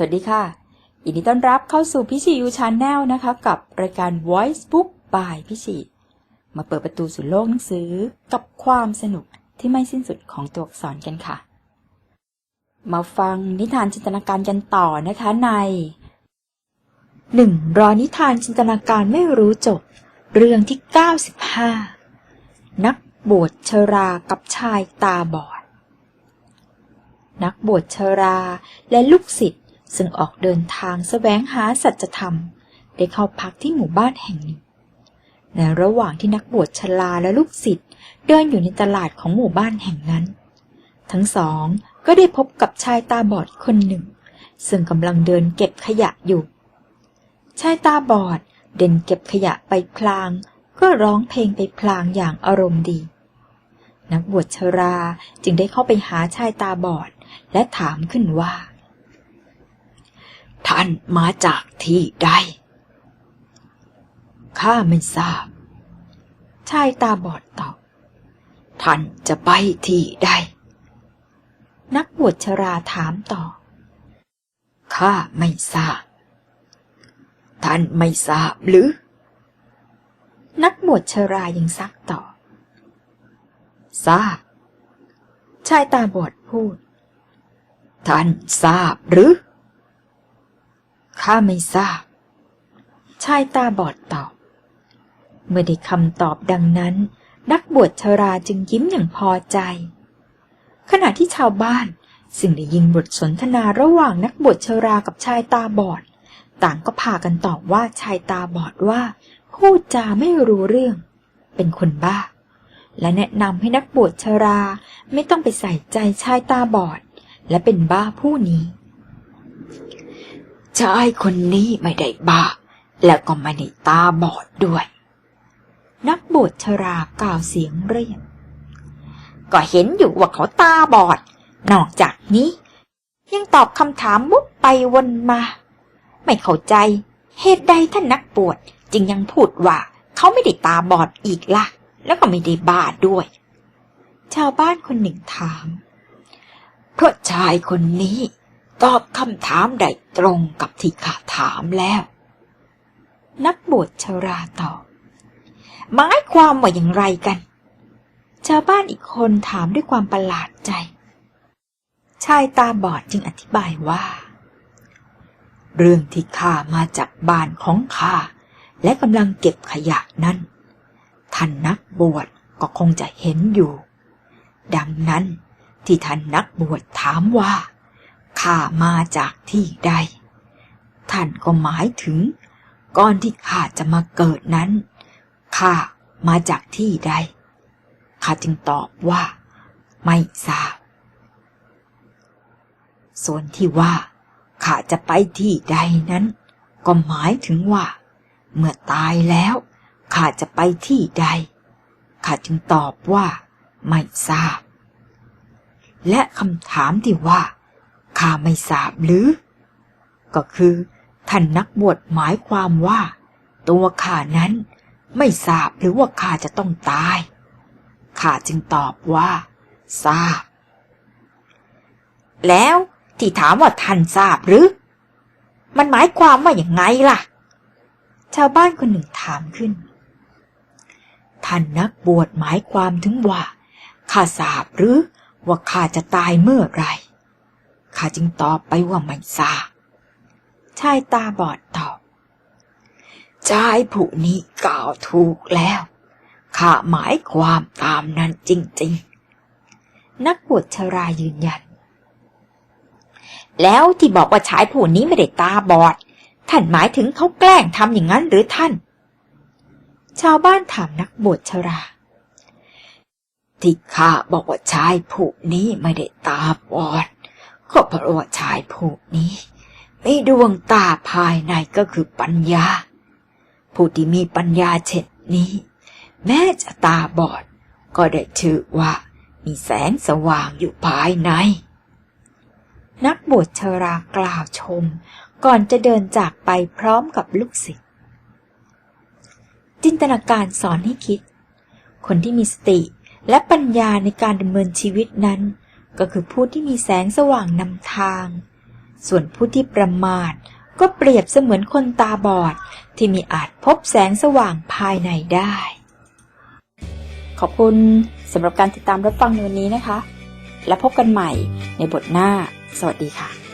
สวัสดีค่ะยินดีต้อนรับเข้าสู่พิชิยูชาแนลนะคะ กับรายการ Voice Book by พิชิมาเปิดประตูสู่โลกหนังสือกับความสนุกที่ไม่สิ้นสุดของตัวอักษรกันค่ะ มาฟังนิทานจินตนาการกันต่อนะคะในหนึ่งรอนิทานจินตนาการไม่รู้จบ เรื่องที่ 95 นักบวชชรากับชายตาบอด นักบวชชราและลูกศิษย์ ซึ่งออกเดินทางแสวงหาสัจธรรม ได้เข้าพักที่หมู่บ้านแห่งหนึ่งในระหว่างที่นักบวชชราและลูกศิษย์เดินอยู่ในตลาดของหมู่บ้านแห่งนั้น ทั้งสองก็ได้พบกับชายตาบอดคนหนึ่ง ซึ่งกำลังเดินเก็บขยะอยู่ ชายตาบอดเดินเก็บขยะไปพลาง ก็ร้องเพลงไปพลางอย่างอารมณ์ดี นักบวชชราจึงได้เข้าไปหาชายตาบอด และถามขึ้นว่า ท่านมาจากที่ใด ข้าไม่ทราบ ชายตาบอดตอบ ท่านจะไปที่ใด นักบวชชราถามต่อ ข้าไม่ทราบ ท่านไม่ทราบหรือ นักบวชชรายังซักต่อ ทราบ ชายตาบอดพูด ท่านทราบหรือ ข้าไม่ทราบ ชายตาบอดตอบ เมื่อได้คำตอบดังนั้น นักบวชชราจึงยิ้มอย่างพอใจ ขณะที่ชาวบ้านซึ่งได้ยินบทสนทนาระหว่างนักบวชชรากับชายตาบอด ต่างก็พากันตอบว่าชายตาบอดว่า พูดจาไม่รู้เรื่อง เป็นคนบ้า และแนะนำให้นักบวชชราไม่ต้องไปใส่ใจชายตาบอด และเป็นบ้าผู้นี้ ชายคนนี้ไม่ได้บ้า แล้วก็ไม่ได้ตาบอดด้วย นักบวชชรากล่าวเสียงเรียบก็เห็นอยู่ว่าเขาตาบอด นอกจากนี้ ยังตอบคำถามมุกไปวนมา ไม่เข้าใจ เหตุใดท่านนักบวชจึงยังพูดว่าเขาไม่ได้ตาบอดอีกละ่ะ แล้วก็ไม่ได้บ้าด้วย ชาวบ้านคนหนึ่งถามเพราะชายคนนี้ ตอบคำถามได้ตรงกับที่ข้าถามแล้ว นักบวชชราตอบหมายความว่าอย่างไรกัน ชาวบ้านอีกคนถามด้วยความประหลาดใจ ชายตาบอดจึงอธิบายว่า เรื่องที่ข้ามาจากบ้านของข้าและกำลังเก็บขยะนั้น ท่านนักบวชก็คงจะเห็นอยู่ ดังนั้นที่ท่านนักบวชถามว่า ข้ามาจากที่ใด ท่านก็หมายถึง ก่อนที่ข้าจะมาเกิดนั้นข้ามาจากที่ใด ข้าจึงตอบว่า ไม่ทราบ ส่วนที่ว่าข้าจะไปที่ใดนั้น ก็หมายถึงว่า เมื่อตายแล้วข้าจะไปที่ใด ข้าจึงตอบว่า ไม่ทราบ และคำถามที่ว่า ข้าไม่ทราบหรือ ก็คือ ท่านนักบวชหมายความว่า ตัวข้านั้นไม่ทราบหรือว่าข้าจะต้องตาย ข้าจึงตอบว่า ทราบ แล้วที่ถามว่าท่านทราบหรือ มันหมายความว่าอย่างไงล่ะ ชาวบ้านคนหนึ่งถามขึ้น ท่านนักบวชหมายความถึงว่าข้าทราบหรือว่าข้าจะตายเมื่อไร ข้าจึงตอบไปว่าไม่ทราบชายตาบอดตอบชายผู้นี้กล่าวถูกแล้วข้าหมายความตามนั้นจริงๆ นักบวชชรายืนยัน แล้วที่บอกว่าชายผู้นี้ไม่ได้ตาบอด ท่านหมายถึงเขาแกล้งทำอย่างนั้นหรือท่าน ชาวบ้านถามนักบวชชรา ที่ข้าบอกว่าชายผู้นี้ไม่ได้ตาบอด ก็เพราะว่าชายผู้นี้มีดวงตาภายในก็คือปัญญา ผู้ที่มีปัญญาเช่นนี้ แม้จะตาบอด ก็ได้ชื่อว่า มีแสงสว่างอยู่ภายใน นักบวชชรากล่าวชม ก่อนจะเดินจากไปพร้อมกับลูกศิษย์จินตนาการสอนให้คิด คนที่มีสติและปัญญาในการดำเนินชีวิตนั้น ก็คือผู้ที่มีแสงสว่างนำทาง ส่วนผู้ที่ประมาทก็เปรียบเสมือนคนตาบอด ที่มีอาจพบแสงสว่างภายในได้ ขอบคุณสำหรับการติดตามรับฟังในวันนี้นะคะ และพบกันใหม่ในบทหน้า สวัสดีค่ะ